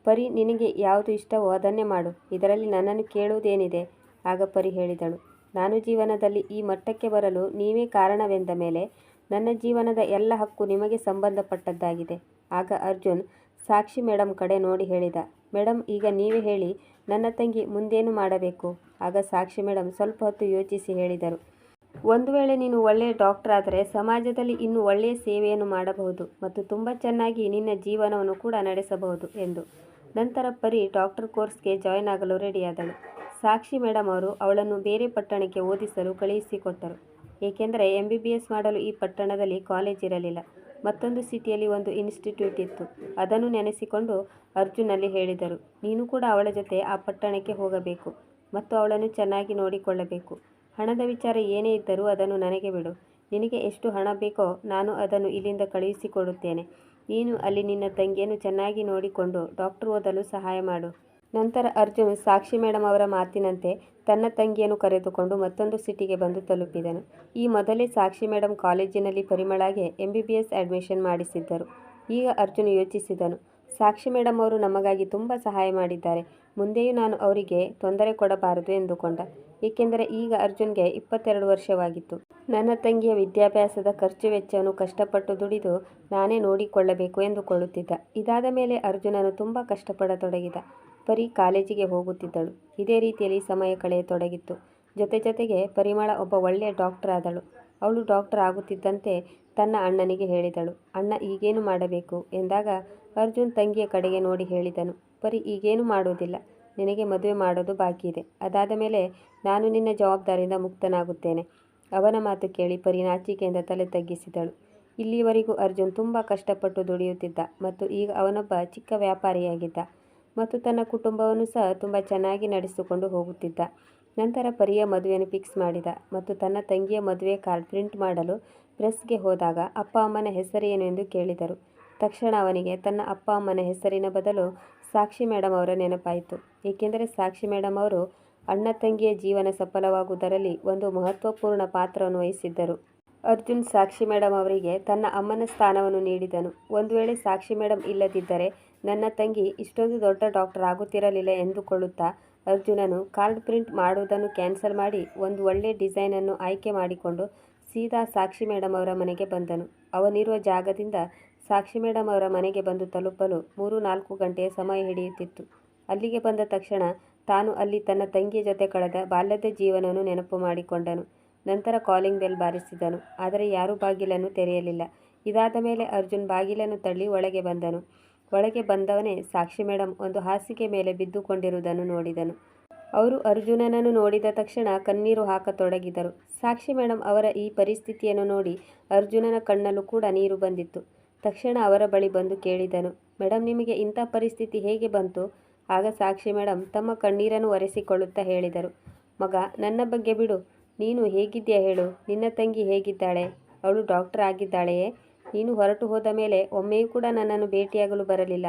A: ಪರಿ, ನಿನಗೆ ಯಾವುದು ಇಷ್ಟವೋ ಅದನ್ನೇ ಮಾಡು. ಇದರಲ್ಲಿ ನನ್ನನ್ನು ಕೇಳುವುದೇನಿದೆ? ಆಗ ಪರಿ ಹೇಳಿದಳು. ನಾನು ಜೀವನದಲ್ಲಿ ಈ ಮಟ್ಟಕ್ಕೆ ಬರಲು ನೀವೇ ಕಾರಣವೆಂದ ಮೇಲೆ ನನ್ನ ಜೀವನದ ಎಲ್ಲ ಹಕ್ಕು ನಿಮಗೆ ಸಂಬಂಧಪಟ್ಟದ್ದಾಗಿದೆ. ಆಗ ಅರ್ಜುನ್, ಸಾಕ್ಷಿ ಮೇಡಮ್ ಕಡೆ ನೋಡಿ ಹೇಳಿದ. ಮೇಡಮ್ ಈಗ ನೀವೇ ಹೇಳಿ ನನ್ನ ತಂಗಿ ಮುಂದೇನು ಮಾಡಬೇಕು? ಆಗ ಸಾಕ್ಷಿ ಮೇಡಮ್ ಸ್ವಲ್ಪ ಹೊತ್ತು ಯೋಚಿಸಿ ಹೇಳಿದರು. ಒಂದು ವೇಳೆ ನೀನು ಒಳ್ಳೆಯ ಡಾಕ್ಟರ್ ಆದರೆ ಸಮಾಜದಲ್ಲಿ ಇನ್ನೂ ಒಳ್ಳೆಯ ಸೇವೆಯನ್ನು ಮಾಡಬಹುದು ಮತ್ತು ತುಂಬ ಚೆನ್ನಾಗಿ ನಿನ್ನ ಜೀವನವನ್ನು ಕೂಡ ನಡೆಸಬಹುದು ಎಂದು. ನಂತರ ಪರಿ ಡಾಕ್ಟರ್ ಕೋರ್ಸ್ಗೆ ಜಾಯ್ನ್ ಆಗಲು ರೆಡಿಯಾದಳು ಸಾಕ್ಷಿ ಮೇಡಮ್ ಅವರು ಅವಳನ್ನು ಬೇರೆ ಪಟ್ಟಣಕ್ಕೆ ಓದಿಸಲು ಕಳುಹಿಸಿಕೊಟ್ಟರು. ಏಕೆಂದರೆ ಎಂ ಬಿ ಬಿ ಎಸ್ ಮಾಡಲು ಈ ಪಟ್ಟಣದಲ್ಲಿ ಕಾಲೇಜ್ ಇರಲಿಲ್ಲ. ಮತ್ತೊಂದು ಸಿಟಿಯಲ್ಲಿ ಒಂದು ಇನ್ಸ್ಟಿಟ್ಯೂಟ್ ಇತ್ತು. ಅದನ್ನು ನೆನೆಸಿಕೊಂಡು ಅರ್ಜುನಲ್ಲಿ ಹೇಳಿದರು, ನೀನು ಕೂಡ ಅವಳ ಜೊತೆ ಆ ಪಟ್ಟಣಕ್ಕೆ ಹೋಗಬೇಕು ಮತ್ತು ಅವಳನ್ನು ಚೆನ್ನಾಗಿ ನೋಡಿಕೊಳ್ಳಬೇಕು. ಹಣದ ವಿಚಾರ ಏನೇ ಇದ್ದರೂ ಅದನ್ನು ನನಗೆ ಬಿಡು. ನಿನಗೆ ಎಷ್ಟು ಹಣ ಬೇಕೋ ನಾನು ಅದನ್ನು ಇಲ್ಲಿಂದ ಕಳುಹಿಸಿಕೊಡುತ್ತೇನೆ. ನೀನು ಅಲ್ಲಿ ನಿನ್ನ ತಂಗಿಯನ್ನು ಚೆನ್ನಾಗಿ ನೋಡಿಕೊಂಡು ಡಾಕ್ಟರ್ ಓದಲು ಸಹಾಯ ಮಾಡು. ನಂತರ ಅರ್ಜುನ್, ಸಾಕ್ಷಿ ಮೇಡಮ್ ಅವರ ಮಾತಿನಂತೆ ತನ್ನ ತಂಗಿಯನ್ನು ಕರೆದುಕೊಂಡು ಮತ್ತೊಂದು ಸಿಟಿಗೆ ಬಂದು ತಲುಪಿದನು. ಈ ಮೊದಲೇ ಸಾಕ್ಷಿ ಮೇಡಮ್ ಕಾಲೇಜಿನಲ್ಲಿ ಪರಿಮಳಗೆ M B B S admission ಮಾಡಿಸಿದ್ದರು. ಈಗ ಅರ್ಜುನ್ ಯೋಚಿಸಿದನು. ಸಾಕ್ಷಿ ಮೇಡಮ್ ಅವರು ನಮಗಾಗಿ ತುಂಬ ಸಹಾಯ ಮಾಡಿದ್ದಾರೆ. ಮುಂದೆಯೂ ನಾನು ಅವರಿಗೆ ತೊಂದರೆ ಕೊಡಬಾರದು ಎಂದುಕೊಂಡ. ಏಕೆಂದರೆ ಈಗ ಅರ್ಜುನ್ಗೆ ಇಪ್ಪತ್ತೆರಡು ವರ್ಷವಾಗಿತ್ತು. ನನ್ನ ತಂಗಿಯ ವಿದ್ಯಾಭ್ಯಾಸದ ಖರ್ಚು ವೆಚ್ಚವನ್ನು ಕಷ್ಟಪಟ್ಟು ದುಡಿದು ನಾನೇ ನೋಡಿಕೊಳ್ಳಬೇಕು ಎಂದುಕೊಳ್ಳುತ್ತಿದ್ದ. ಇದಾದ ಮೇಲೆ ಅರ್ಜುನನು ತುಂಬ ಕಷ್ಟಪಡತೊಡಗಿದ. ಪರಿ ಕಾಲೇಜಿಗೆ ಹೋಗುತ್ತಿದ್ದಳು. ಇದೇ ರೀತಿಯಲ್ಲಿ ಸಮಯ ಕಳೆಯತೊಡಗಿತ್ತು. ಜೊತೆ ಜೊತೆಗೆ ಪರಿಮಳ ಒಬ್ಬ ಒಳ್ಳೆಯ ಡಾಕ್ಟರ್ ಆದಳು. ಅವಳು ಡಾಕ್ಟರ್ ಆಗುತ್ತಿದ್ದಂತೆ ತನ್ನ ಅಣ್ಣನಿಗೆ ಹೇಳಿದಳು. ಅಣ್ಣ, ಈಗೇನು ಮಾಡಬೇಕು? ಎಂದಾಗ ಅರ್ಜುನ್ ತಂಗಿಯ ಕಡೆಗೆ ನೋಡಿ ಹೇಳಿದನು. ಪರಿ ಈಗೇನು ಮಾಡುವುದಿಲ್ಲ ನಿನಗೆ ಮದುವೆ ಮಾಡೋದು ಬಾಕಿ ಇದೆ. ಅದಾದ ಮೇಲೆ ನಾನು ನಿನ್ನ ಜವಾಬ್ದಾರಿಯಿಂದ ಮುಕ್ತನಾಗುತ್ತೇನೆ. ಅವನ ಮಾತು ಕೇಳಿ ಪರಿ ನಾಚಿಕೆಯಿಂದ ತಲೆ ತಗ್ಗಿಸಿದಳು. ಇಲ್ಲಿಯವರೆಗೂ ಅರ್ಜುನ್ ತುಂಬ ಕಷ್ಟಪಟ್ಟು ದುಡಿಯುತ್ತಿದ್ದ ಮತ್ತು ಈಗ ಅವನೊಬ್ಬ ಚಿಕ್ಕ ವ್ಯಾಪಾರಿಯಾಗಿದ್ದ ಮತ್ತು ತನ್ನ ಕುಟುಂಬವನ್ನು ಸಹ ತುಂಬ ಚೆನ್ನಾಗಿ ನಡೆಸಿಕೊಂಡು ಹೋಗುತ್ತಿದ್ದ. ನಂತರ ಪರಿಯ ಮದುವೆಯನ್ನು ಫಿಕ್ಸ್ ಮಾಡಿದ ಮತ್ತು ತನ್ನ ತಂಗಿಯ ಮದುವೆ ಕಾರ್ಡ್ ಪ್ರಿಂಟ್ ಮಾಡಲು ಪ್ರೆಸ್ಗೆ ಹೋದಾಗ ಅಪ್ಪ ಅಮ್ಮನ ಹೆಸರೇನು ಎಂದು ಕೇಳಿದರು. ತಕ್ಷಣ ಅವನಿಗೆ ತನ್ನ ಅಪ್ಪ ಅಮ್ಮನ ಹೆಸರಿನ ಬದಲು ಸಾಕ್ಷಿ ಮೇಡಮ್ ಅವರ ನೆನಪಾಯಿತು. ಏಕೆಂದರೆ ಸಾಕ್ಷಿ ಮೇಡಮ್ ಅವರು ಅಣ್ಣ ತಂಗಿಯ ಜೀವನ ಸಫಲವಾಗುವುದರಲ್ಲಿ ಒಂದು ಮಹತ್ವಪೂರ್ಣ ಪಾತ್ರವನ್ನು ವಹಿಸಿದ್ದರು. ಅರ್ಜುನ್ ಸಾಕ್ಷಿ ಮೇಡಮ್ ಅವರಿಗೆ ತನ್ನ ಅಮ್ಮನ ಸ್ಥಾನವನ್ನು ನೀಡಿದನು. ಒಂದು ವೇಳೆ ಸಾಕ್ಷಿ ಮೇಡಮ್ ಇಲ್ಲದಿದ್ದರೆ ನನ್ನ ತಂಗಿ ಇಷ್ಟೊಂದು ದೊಡ್ಡ ಡಾಕ್ಟರ್ ಆಗುತ್ತಿರಲಿಲ್ಲ ಎಂದುಕೊಳ್ಳುತ್ತಾ ಅರ್ಜುನನು ಕಾರ್ಡ್ ಪ್ರಿಂಟ್ ಮಾಡುವುದನ್ನು ಕ್ಯಾನ್ಸಲ್ ಮಾಡಿ ಒಂದು ಒಳ್ಳೆಯ ಡಿಸೈನನ್ನು ಆಯ್ಕೆ ಮಾಡಿಕೊಂಡು ಸೀದಾ ಸಾಕ್ಷಿ ಮೇಡಮ್ ಅವರ ಮನೆಗೆ ಬಂದನು. ಅವನಿರುವ ಜಾಗದಿಂದ ಸಾಕ್ಷಿ ಮೇಡಮ್ ಅವರ ಮನೆಗೆ ಬಂದು ತಲುಪಲು ಮೂರು ನಾಲ್ಕು ಗಂಟೆಯ ಸಮಯ ಹಿಡಿಯುತ್ತಿತ್ತು. ಅಲ್ಲಿಗೆ ಬಂದ ತಕ್ಷಣ ತಾನು ಅಲ್ಲಿ ತನ್ನ ತಂಗಿಯ ಜೊತೆ ಕಳೆದ ಬಾಲ್ಯದ ಜೀವನವನ್ನು ನೆನಪು ಮಾಡಿಕೊಂಡನು. ನಂತರ ಕಾಲಿಂಗ್ ಬೆಲ್ ಬಾರಿಸಿದನು. ಆದರೆ ಯಾರೂ ಬಾಗಿಲನ್ನು ತೆರೆಯಲಿಲ್ಲ. ಇದಾದ ಮೇಲೆ ಅರ್ಜುನ್ ಬಾಗಿಲನ್ನು ತಳ್ಳಿ ಒಳಗೆ ಬಂದನು. ಒಳಗೆ ಬಂದವನೇ ಸಾಕ್ಷಿ ಮೇಡಮ್ ಒಂದು ಹಾಸಿಗೆ ಮೇಲೆ ಬಿದ್ದುಕೊಂಡಿರುವುದನ್ನು ನೋಡಿದನು. ಅವರು ಅರ್ಜುನನನ್ನು ನೋಡಿದ ತಕ್ಷಣ ಕಣ್ಣೀರು ಹಾಕತೊಡಗಿದರು. ಸಾಕ್ಷಿ ಮೇಡಮ್ ಅವರ ಈ ಪರಿಸ್ಥಿತಿಯನ್ನು ನೋಡಿ ಅರ್ಜುನನ ಕಣ್ಣಲ್ಲೂ ಕೂಡ ನೀರು ಬಂದಿತ್ತು. ತಕ್ಷಣ ಅವರ ಬಳಿ ಬಂದು ಕೇಳಿದನು ಮೇಡಮ್ ನಿಮಗೆ ಇಂಥ ಪರಿಸ್ಥಿತಿ ಹೇಗೆ ಬಂತು? ಆಗ ಸಾಕ್ಷಿ ಮೇಡಮ್ ತಮ್ಮ ಕಣ್ಣೀರನ್ನು ಒರೆಸಿಕೊಳ್ಳುತ್ತಾ ಹೇಳಿದರು, ಮಗ, ನನ್ನ ಬಗ್ಗೆ ಬಿಡು, ನೀನು ಹೇಗಿದ್ದೀಯ ಹೇಳು, ನಿನ್ನ ತಂಗಿ ಹೇಗಿದ್ದಾಳೆ, ಅವಳು ಡಾಕ್ಟರ್ ಆಗಿದ್ದಾಳೆಯೇ? ನೀನು ಹೊರಟು ಹೋದ ಮೇಲೆ ಒಮ್ಮೆಯೂ ಕೂಡ ನನ್ನನ್ನು ಭೇಟಿಯಾಗಲು ಬರಲಿಲ್ಲ.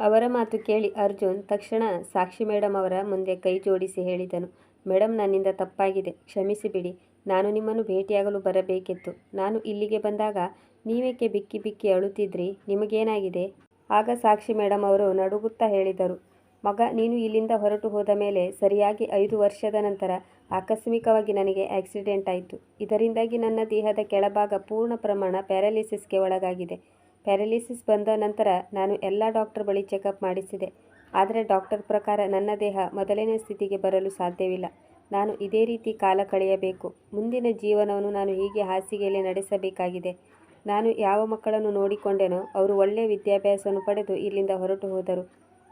A: ಅವರ ಮಾತು ಕೇಳಿ ಅರ್ಜುನ್ ತಕ್ಷಣ ಸಾಕ್ಷಿ ಮೇಡಮ್ ಅವರ ಮುಂದೆ ಕೈ ಜೋಡಿಸಿ ಹೇಳಿದನು ಮೇಡಮ್ ನನ್ನಿಂದ ತಪ್ಪಾಗಿದೆ ಕ್ಷಮಿಸಿಬಿಡಿ ನಾನು ನಿಮ್ಮನ್ನು ಭೇಟಿಯಾಗಲು ಬರಬೇಕಿತ್ತು. ನಾನು ಇಲ್ಲಿಗೆ ಬಂದಾಗ ನೀವೇಕೆ ಬಿಕ್ಕಿ ಬಿಕ್ಕಿ ಅಳುತ್ತಿದ್ರಿ? ನಿಮಗೇನಾಗಿದೆ? ಆಗ ಸಾಕ್ಷಿ ಮೇಡಮ್ ಅವರು ನಡುಗುತ್ತಾ ಹೇಳಿದರು. ಮಗ, ನೀನು ಇಲ್ಲಿಂದ ಹೊರಟು ಹೋದ ಮೇಲೆ ಸರಿಯಾಗಿ ಐದು ವರ್ಷದ ನಂತರ ಆಕಸ್ಮಿಕವಾಗಿ ನನಗೆ ಆಕ್ಸಿಡೆಂಟ್ ಆಯಿತು. ಇದರಿಂದಾಗಿ ನನ್ನ ದೇಹದ ಕೆಳಭಾಗ ಪೂರ್ಣ ಪ್ರಮಾಣ ಪ್ಯಾರಾಲಿಸಿಸ್ಗೆ ಒಳಗಾಗಿದೆ. ಪ್ಯಾರಾಲಿಸಿಸ್ ಬಂದ ನಂತರ ನಾನು ಎಲ್ಲ ಡಾಕ್ಟರ್ ಬಳಿ ಚೆಕಪ್ ಮಾಡಿಸಿದೆ. ಆದರೆ ಡಾಕ್ಟರ್ ಪ್ರಕಾರ ನನ್ನ ದೇಹ ಮೊದಲನೇ ಸ್ಥಿತಿಗೆ ಬರಲು ಸಾಧ್ಯವಿಲ್ಲ. ನಾನು ಇದೇ ರೀತಿ ಕಾಲ ಕಳೆಯಬೇಕು. ಮುಂದಿನ ಜೀವನವನ್ನು ನಾನು ಹೀಗೆ ಹಾಸಿಗೆಯಲ್ಲಿ ನಡೆಸಬೇಕಾಗಿದೆ. ನಾನು ಯಾವ ಮಕ್ಕಳನ್ನು ನೋಡಿಕೊಂಡೆನೋ ಅವರು ಒಳ್ಳೆಯ ವಿದ್ಯಾಭ್ಯಾಸವನ್ನು ಪಡೆದು ಇಲ್ಲಿಂದ ಹೊರಟು ಹೋದರು.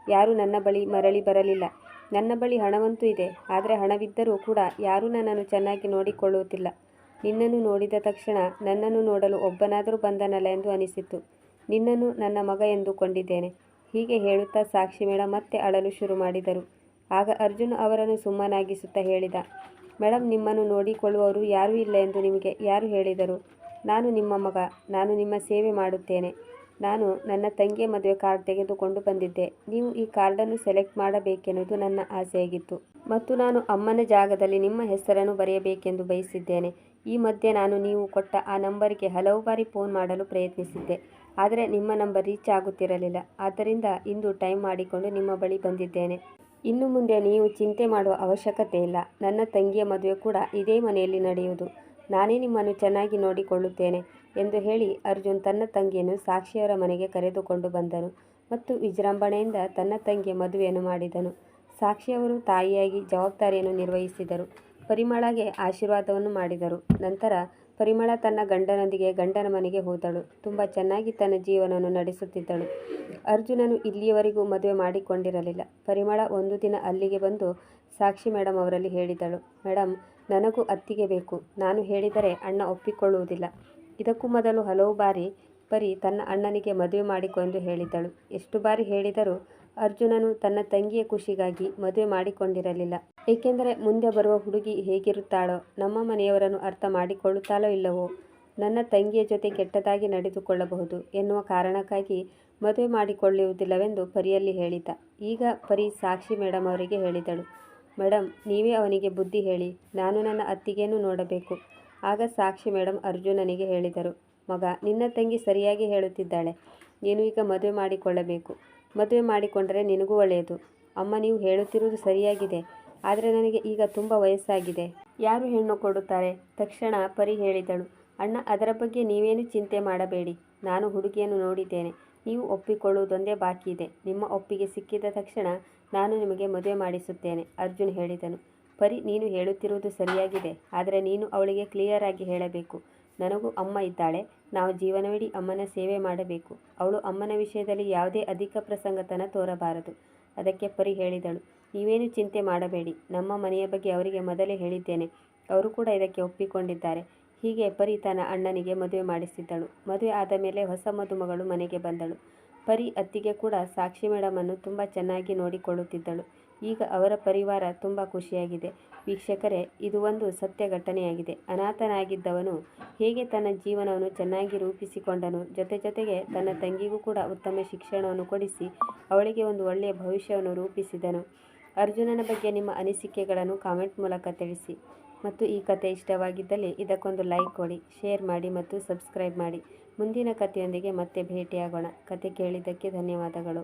A: ಯಾರೂ ನನ್ನ ಬಳಿ ಮರಳಿ ಬರಲಿಲ್ಲ. ನನ್ನ ಬಳಿ ಹಣವಂತೂ ಇದೆ. ಆದರೆ ಹಣವಿದ್ದರೂ ಕೂಡ ಯಾರೂ ನನ್ನನ್ನು ಚೆನ್ನಾಗಿ ನೋಡಿಕೊಳ್ಳುವುದಿಲ್ಲ. ನಿನ್ನನ್ನು ನೋಡಿದ ತಕ್ಷಣ ನನ್ನನ್ನು ನೋಡಲು ಒಬ್ಬನಾದರೂ ಬಂದನಲ್ಲ ಎಂದು ಅನಿಸಿತು ನಿನ್ನನ್ನು ನನ್ನ ಮಗ ಎಂದುಕೊಂಡಿದ್ದೇನೆ. ಹೀಗೆ ಹೇಳುತ್ತಾ ಸಾಕ್ಷಿ ಮೇಡಮ್ ಮತ್ತೆ ಅಳಲು ಶುರು ಮಾಡಿದರು. ಆಗ ಅರ್ಜುನ್ ಅವರನ್ನು ಸುಮ್ಮನಾಗಿಸುತ್ತಾ ಹೇಳಿದ ಮೇಡಮ್ ನಿಮ್ಮನ್ನು ನೋಡಿಕೊಳ್ಳುವವರು ಯಾರೂ ಇಲ್ಲ ಎಂದು ನಿಮಗೆ ಯಾರು ಹೇಳಿದರು? ನಾನು ನಿಮ್ಮ ಮಗ, ನಾನು ನಿಮ್ಮ ಸೇವೆ ಮಾಡುತ್ತೇನೆ. ನಾನು ನನ್ನ ತಂಗಿಯ ಮದುವೆ ಕಾರ್ಡ್ ತೆಗೆದುಕೊಂಡು ಬಂದಿದ್ದೆ. ನೀವು ಈ ಕಾರ್ಡನ್ನು ಸೆಲೆಕ್ಟ್ ಮಾಡಬೇಕೆನ್ನುವುದು ನನ್ನ ಆಸೆಯಾಗಿತ್ತು. ಮತ್ತು ನಾನು ಅಮ್ಮನ ಜಾಗದಲ್ಲಿ ನಿಮ್ಮ ಹೆಸರನ್ನು ಬರೆಯಬೇಕೆಂದು ಬಯಸಿದ್ದೇನೆ. ಈ ಮಧ್ಯೆ ನಾನು ನೀವು ಕೊಟ್ಟ ಆ ನಂಬರಿಗೆ ಹಲವು ಬಾರಿ ಫೋನ್ ಮಾಡಲು ಪ್ರಯತ್ನಿಸಿದ್ದೆ. ಆದರೆ ನಿಮ್ಮ ನಂಬರ್ ರೀಚ್ ಆಗುತ್ತಿರಲಿಲ್ಲ. ಆದ್ದರಿಂದ ಇಂದು ಟೈಮ್ ಮಾಡಿಕೊಂಡು ನಿಮ್ಮ ಬಳಿ ಬಂದಿದ್ದೇನೆ. ಇನ್ನು ಮುಂದೆ ನೀವು ಚಿಂತೆ ಮಾಡುವ ಅವಶ್ಯಕತೆ ಇಲ್ಲ ನನ್ನ ತಂಗಿಯ ಮದುವೆ ಕೂಡ ಇದೇ ಮನೆಯಲ್ಲಿ ನಡೆಯುವುದು. ನಾನೇ ನಿಮ್ಮನ್ನು ಚೆನ್ನಾಗಿ ನೋಡಿಕೊಳ್ಳುತ್ತೇನೆ ಎಂದು ಹೇಳಿ ಅರ್ಜುನ್ ತನ್ನ ತಂಗಿಯನ್ನು ಸಾಕ್ಷಿಯವರ ಮನೆಗೆ ಕರೆದುಕೊಂಡು ಬಂದನು ಮತ್ತು ವಿಜೃಂಭಣೆಯಿಂದ ತನ್ನ ತಂಗಿಯ ಮದುವೆಯನ್ನು ಮಾಡಿದನು. ಸಾಕ್ಷಿಯವರು ತಾಯಿಯಾಗಿ ಜವಾಬ್ದಾರಿಯನ್ನು ನಿರ್ವಹಿಸಿದರು. ಪರಿಮಳಗೆ ಆಶೀರ್ವಾದವನ್ನು ಮಾಡಿದರು. ನಂತರ ಪರಿಮಳ ತನ್ನ ಗಂಡನೊಂದಿಗೆ ಗಂಡನ ಮನೆಗೆ ಹೋದಳು. ತುಂಬ ಚೆನ್ನಾಗಿ ತನ್ನ ಜೀವನವನ್ನು ನಡೆಸುತ್ತಿದ್ದಳು. ಅರ್ಜುನನು ಇಲ್ಲಿಯವರೆಗೂ ಮದುವೆ ಮಾಡಿಕೊಂಡಿರಲಿಲ್ಲ. ಪರಿಮಳ ಒಂದು ದಿನ ಅಲ್ಲಿಗೆ ಬಂದು, ಸಾಕ್ಷಿ ಮೇಡಮ್ ಅವರಲ್ಲಿ ಹೇಳಿದಳು. ಮೇಡಮ್ ನನಗೂ ಅತ್ತಿಗೆ ಬೇಕು. ನಾನು ಹೇಳಿದರೆ ಅಣ್ಣ ಒಪ್ಪಿಕೊಳ್ಳುವುದಿಲ್ಲ. ಇದಕ್ಕೂ ಮೊದಲು ಹಲವು ಬಾರಿ ಪರಿ ತನ್ನ ಅಣ್ಣನಿಗೆ ಮದುವೆ ಮಾಡಿಕೊಂಡು ಹೇಳಿದ್ದಳು. ಎಷ್ಟು ಬಾರಿ ಹೇಳಿದರೂ ಅರ್ಜುನನು ತನ್ನ ತಂಗಿಯ ಖುಷಿಗಾಗಿ ಮದುವೆ ಮಾಡಿಕೊಂಡಿರಲಿಲ್ಲ. ಏಕೆಂದರೆ ಮುಂದೆ ಬರುವ ಹುಡುಗಿ ಹೇಗಿರುತ್ತಾಳೋ, ನಮ್ಮ ಮನೆಯವರನ್ನು ಅರ್ಥ ಮಾಡಿಕೊಳ್ಳುತ್ತಾಳೋ ಇಲ್ಲವೋ, ನನ್ನ ತಂಗಿಯ ಜೊತೆ ಕೆಟ್ಟದಾಗಿ ನಡೆದುಕೊಳ್ಳಬಹುದು ಎನ್ನುವ ಕಾರಣಕ್ಕಾಗಿ ಮದುವೆ ಮಾಡಿಕೊಳ್ಳುವುದಿಲ್ಲವೆಂದು ಪರಿಯಲ್ಲಿ ಹೇಳಿದ್ದ. ಈಗ ಪರಿ ಸಾಕ್ಷಿ ಮೇಡಮ್ ಅವರಿಗೆ ಹೇಳಿದಳು. ಮೇಡಮ್ ನೀವೇ ಅವನಿಗೆ ಬುದ್ಧಿ ಹೇಳಿ, ನಾನು ನನ್ನ ಅತ್ತಿಗೆಯನ್ನು ನೋಡಬೇಕು. ಆಗ ಸಾಕ್ಷಿ ಮೇಡಮ್ ಅರ್ಜುನನಿಗೆ ಹೇಳಿದರು, ಮಗ, ನಿನ್ನ ತಂಗಿ ಸರಿಯಾಗಿ ಹೇಳುತ್ತಿದ್ದಾಳೆ, ನೀನು ಈಗ ಮದುವೆ ಮಾಡಿಕೊಳ್ಳಬೇಕು. ಮದುವೆ ಮಾಡಿಕೊಂಡರೆ ನಿನಗೂ ಒಳ್ಳೆಯದು. ಅಮ್ಮ, ನೀವು ಹೇಳುತ್ತಿರುವುದು ಸರಿಯಾಗಿದೆ, ಆದರೆ ನನಗೆ ಈಗ ತುಂಬ ವಯಸ್ಸಾಗಿದೆ. ಯಾರು ಹೆಣ್ಣು ಕೊಡುತ್ತಾರೆ? ತಕ್ಷಣ ಪರಿ ಹೇಳಿದಳು, ಅಣ್ಣ, ಅದರ ಬಗ್ಗೆ ನೀವೇನು ಚಿಂತೆ ಮಾಡಬೇಡಿ, ನಾನು ಹುಡುಗಿಯನ್ನು ನೋಡಿದ್ದೇನೆ, ನೀವು ಒಪ್ಪಿಕೊಳ್ಳುವುದೊಂದೇ ಬಾಕಿ ಇದೆ ನಿಮ್ಮ ಒಪ್ಪಿಗೆ ಸಿಕ್ಕಿದ ತಕ್ಷಣ ನಾನು ನಿಮಗೆ ಮದುವೆ ಮಾಡಿಸುತ್ತೇನೆ, ಅರ್ಜುನ್ ಹೇಳಿದನು. ಪರಿ, ನೀನು ಹೇಳುತ್ತಿರುವುದು ಸರಿಯಾಗಿದೆ, ಆದರೆ ನೀನು ಅವಳಿಗೆ ಕ್ಲಿಯರ್ ಆಗಿ ಹೇಳಬೇಕು. ನನಗೂ ಅಮ್ಮ ಇದ್ದಾಳೆ, ನಾವು ಜೀವನವಿಡೀ ಅಮ್ಮನ ಸೇವೆ ಮಾಡಬೇಕು. ಅವಳು ಅಮ್ಮನ ವಿಷಯದಲ್ಲಿ ಯಾವುದೇ ಅಧಿಕ ಪ್ರಸಂಗತನ ತೋರಬಾರದು, ಅದಕ್ಕೆ ಪರಿ ಹೇಳಿದಳು. ನೀವೇನು ಚಿಂತೆ ಮಾಡಬೇಡಿ, ನಮ್ಮ ಮನೆಯ ಬಗ್ಗೆ ಅವರಿಗೆ ಮೊದಲೇ ಹೇಳಿದ್ದೇನೆ. ಅವರು ಕೂಡ ಇದಕ್ಕೆ ಒಪ್ಪಿಕೊಂಡಿದ್ದಾರೆ. ಹೀಗೆ ಪರಿ ತನ್ನ ಅಣ್ಣನಿಗೆ ಮದುವೆ ಮಾಡಿಸಿದ್ದಳು. ಮದುವೆ ಆದ ಮೇಲೆ ಹೊಸ ಮದುಮಗಳು ಮನೆಗೆ ಬಂದಳು. ಪರಿ ಅತ್ತಿಗೆ ಕೂಡ ಸಾಕ್ಷಿ ಮೇಡಮನ್ನು ತುಂಬ ಚೆನ್ನಾಗಿ ನೋಡಿಕೊಳ್ಳುತ್ತಿದ್ದಳು. ಈಗ ಅವರ ಪರಿವಾರ ತುಂಬ ಖುಷಿಯಾಗಿದೆ. ವೀಕ್ಷಕರೇ, ಇದು ಒಂದು ಸತ್ಯ ಘಟನೆಯಾಗಿದೆ. ಅನಾಥನಾಗಿದ್ದವನು ಹೇಗೆ ತನ್ನ ಜೀವನವನ್ನು ಚೆನ್ನಾಗಿ ರೂಪಿಸಿಕೊಂಡನು, ಜೊತೆ ಜೊತೆಗೆ ತನ್ನ ತಂಗಿಗೂ ಕೂಡ ಉತ್ತಮ ಶಿಕ್ಷಣವನ್ನು ಕೊಡಿಸಿ ಅವಳಿಗೆ ಒಂದು ಒಳ್ಳೆಯ ಭವಿಷ್ಯವನ್ನು ರೂಪಿಸಿದನು. ಅರ್ಜುನನ ಬಗ್ಗೆ ನಿಮ್ಮ ಅನಿಸಿಕೆಗಳನ್ನು ಕಾಮೆಂಟ್ ಮೂಲಕ ತಿಳಿಸಿ. ಮತ್ತು ಈ ಕತೆ ಇಷ್ಟವಾಗಿದ್ದಲ್ಲಿ ಇದಕ್ಕೊಂದು ಲೈಕ್ ಕೊಡಿ, ಶೇರ್ ಮಾಡಿ ಮತ್ತು ಸಬ್ಸ್ಕ್ರೈಬ್ ಮಾಡಿ. ಮುಂದಿನ ಕಥೆಯೊಂದಿಗೆ ಮತ್ತೆ ಭೇಟಿಯಾಗೋಣ. ಕತೆ ಕೇಳಿದ್ದಕ್ಕೆ ಧನ್ಯವಾದಗಳು.